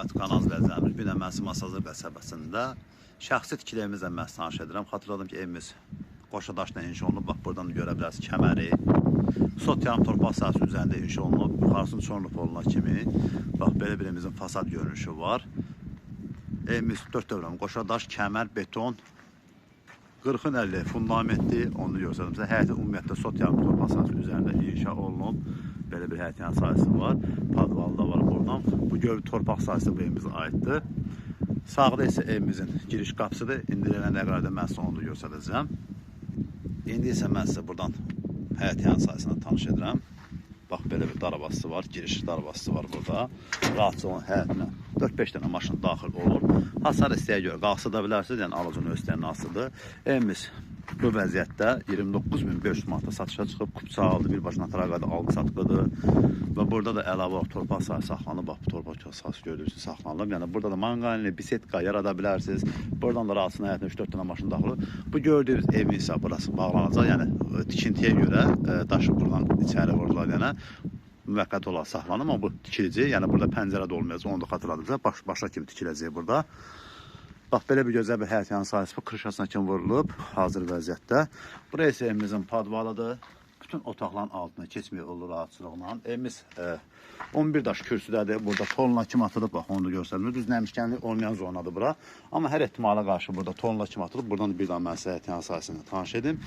Hörmətli kanal izləyicilərimiz, bir də Mənsi Masazır qəsəbəsində şəxsi tikiliyimizlə məhz tanış edirəm. Xatırladım ki, evimiz Qoşadaşla inşa olunub. Bax, buradan da görə bilərsiniz kəməri. Sot yarım torpaq sahəsi üzərində inşa olunub. Yuxarısını çorluq oluna kimi. Bax, belə bir evimizin fasad görünüşü var. Evimiz 4 dövrəm, Qoşadaş, kəmər, beton, 40-ın 50 fundamentli, onu göstərdim sizə. Həyətin ümumiyyətlə sot yarım torpaq sahəsi üzərində inşa olunub. Belə bir həyətin sahəsi var. Padvalı da var buradan. Bu göl torpaq sahəsi bu evimizə aiddir. Sağda isə evimizin giriş qapısıdır. İndi elə nəqərdə mən da göstərəcəm. İndi isə mən sizə buradan həyət yan sahəsindən tanış edirəm. Bax belə bir darabası var, giriş darabası var burada. Rahatça onun həyətinə 4-5 dənə maşın daxil olur. Hasar istəyə görə qalxsa da bilərsiniz, yəni alıcının öz asılıdır. Evimiz bu vəziyyətdə 29500 manata satışa çıxıb, kupça aldı, birbaşına traqada aldı satqıdır. Və burada da əlavə olaraq torpaq sahəsi saxlanıb, bax bu torpaq sahəsi gördüyünüz saxlanılıb. Yəni burada da manqalinli, bisetka yarada bilərsiniz. Buradan da rahatsız həyətinə 3-4 dənə maşın daxil olur. Bu gördüyünüz evin isə burası bağlanacaq. Yəni tikintiyə görə e, daşı buradan içəri vurdular yəni müvəqqəti olaraq saxlanır, amma bu tikiləcək. Yəni burada pəncərə də olmayacaq. Onu da xatırladınız. Baş başa kimi tikiləcək burada. Bax belə bir gözəl bir həyət yanı sahəsi bu kırışasına kimi vurulub hazır vəziyyətdə. Burası isə evimizin padvalıdır. Bütün otaqların altına keçmək olur rahatçılıqla. Evimiz e, 11 daş kürsüdədir. Burada tonla kim atılıb, bax onu da göstərim. Düz nəmişkənlik olmayan zonadır bura. Amma hər ehtimala qarşı burada tonla kim atılıb. Buradan da bir daha mən sizə həyət yanı sahəsində tanış edim.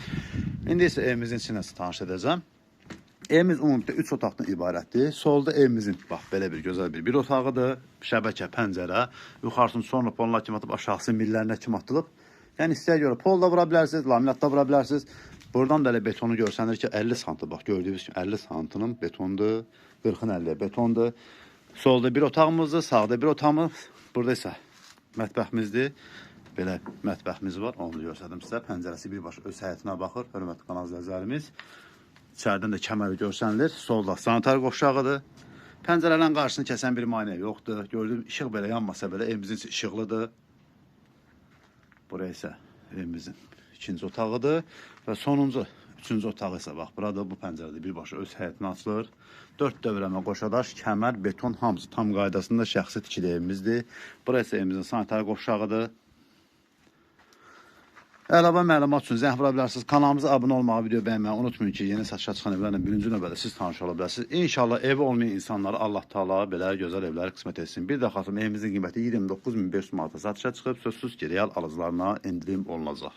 İndi isə evimizin içinə tanış edəcəm. Evimiz ümumilikdə 3 otaqdan ibarətdir. Solda evimizin bax belə bir gözəl bir bir otağıdır. Şəbəkə, pəncərə, yuxarısını sonra pollar kimi atıb aşağısı millərinə kimi atılıb. Yəni istəyə görə pol da vura bilərsiniz, laminat da vura bilərsiniz. Buradan da elə betonu görsənir ki 50 santı bax gördüyünüz kimi 50 santının betondur. 40-ın 50 betondur. Solda bir otağımızdır, sağda bir otağımız. Burada isə mətbəximizdir. Belə mətbəximiz var. Onu da göstərdim sizə. Pəncərəsi birbaşa öz həyətinə baxır. Hörmətli kanal izləyicilərimiz. İçəridən də kəməri görsənilir. Solda sanitar qovşağıdır. Pəncərələrin qarşısını kəsən bir maneə yoxdur. Gördüyüm işıq belə yanmasa belə evimizin işıqlıdır. Burası isə evimizin ikinci otağıdır və sonuncu üçüncü otağı isə bax burada bu pəncərədə birbaşa öz həyətinə açılır. 4 dövrəmə qoşadaş, kəmər, beton hamısı tam qaydasında şəxsi tikili evimizdir. Burası evimizin sanitar qovşağıdır. Əlavə məlumat üçün zəng vura bilərsiniz. Kanalımıza abunə olmağı, video bəyənməyi unutmayın ki, yeni satışa çıxan evlərlə birinci növbədə siz tanış ola bilərsiniz. İnşallah evi olmayan insanlara Allah Taala belə gözəl evləri qismət etsin. Bir də xatırlayın, evimizin qiyməti 29500 manata satışa çıxıb, sözsüz ki, real alıcılarına endirim olunacaq.